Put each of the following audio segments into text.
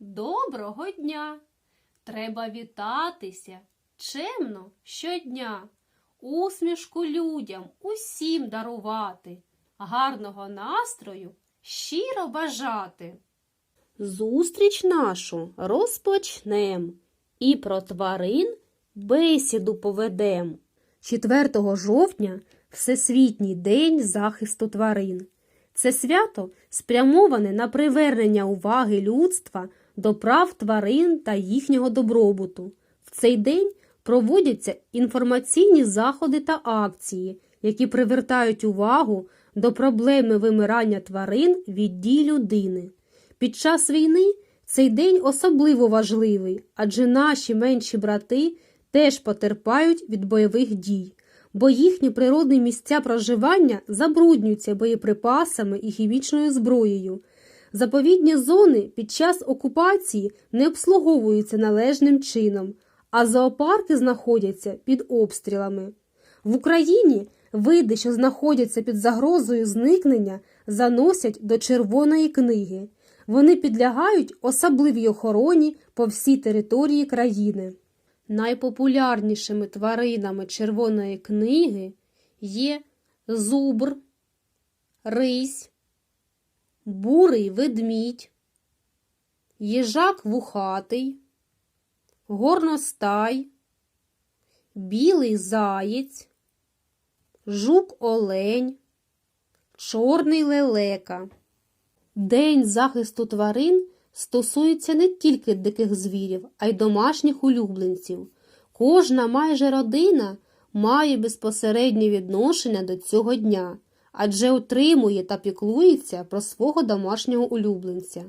доброго дня. Треба вітатися чемно щодня, усмішку людям усім дарувати, гарного настрою щиро бажати. Зустріч нашу розпочнем і про тварин бесіду поведем. 4 жовтня Всесвітній день захисту тварин. Це свято спрямоване на привернення уваги людства до прав тварин та їхнього добробуту. В цей день проводяться інформаційні заходи та акції, які привертають увагу до проблеми вимирання тварин від дій людини. Під час війни цей день особливо важливий, адже наші менші брати теж потерпають від бойових дій бо їхні природні місця проживання забруднюються боєприпасами і хімічною зброєю. Заповідні зони під час окупації не обслуговуються належним чином, а зоопарки знаходяться під обстрілами. В Україні види, що знаходяться під загрозою зникнення, заносять до Червоної книги. Вони підлягають особливій охороні по всій території країни. Найпопулярнішими тваринами Червоної книги є зубр, рись, бурий ведмідь, їжак вухатий, горностай, білий заєць, жук олень, чорний лелека. День захисту тварин стосується не тільки диких звірів, а й домашніх улюбленців. Кожна майже родина має безпосереднє відношення до цього дня, адже утримує та піклується про свого домашнього улюбленця.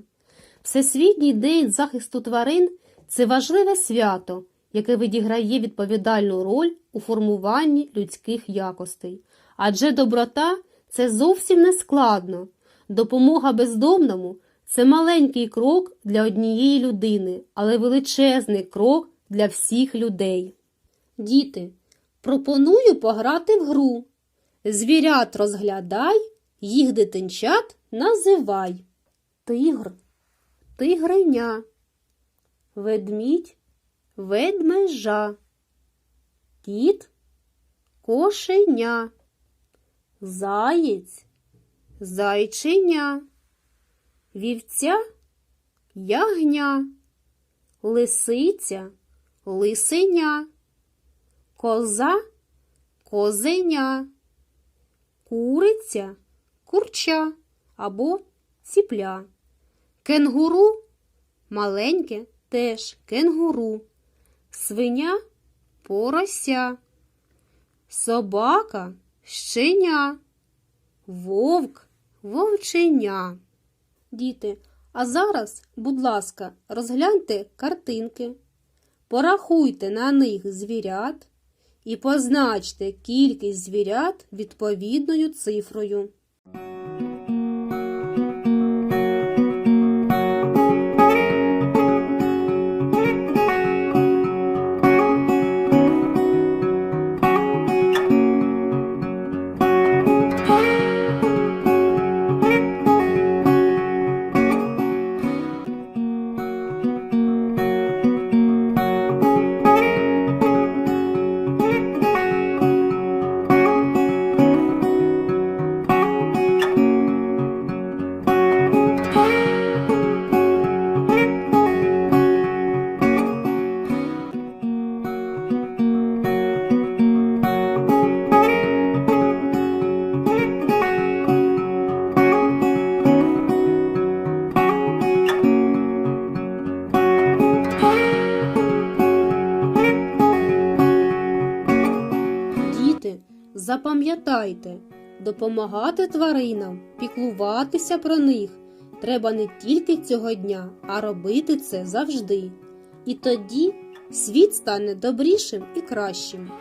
Всесвітній день захисту тварин це важливе свято, яке відіграє відповідальну роль у формуванні людських якостей. Адже доброта це зовсім не складно. Допомога бездомному це маленький крок для однієї людини, але величезний крок для всіх людей. Діти, пропоную пограти в гру. Звірят розглядай, їх дитинчат називай. Тигр, тигриня, ведмідь, ведмежа, кіт, кошеня, заєць, зайченя вівця ягня, лисиця лисеня, коза козеня, куриця курча або ціпля, кенгуру маленьке теж кенгуру, свиня порося, собака щеня, вовк вовченя. Діти, а зараз, будь ласка, розгляньте картинки, порахуйте на них звірят і позначте кількість звірят відповідною цифрою. Запам'ятайте, допомагати тваринам, піклуватися про них треба не тільки цього дня, а робити це завжди. І тоді світ стане добрішим і кращим.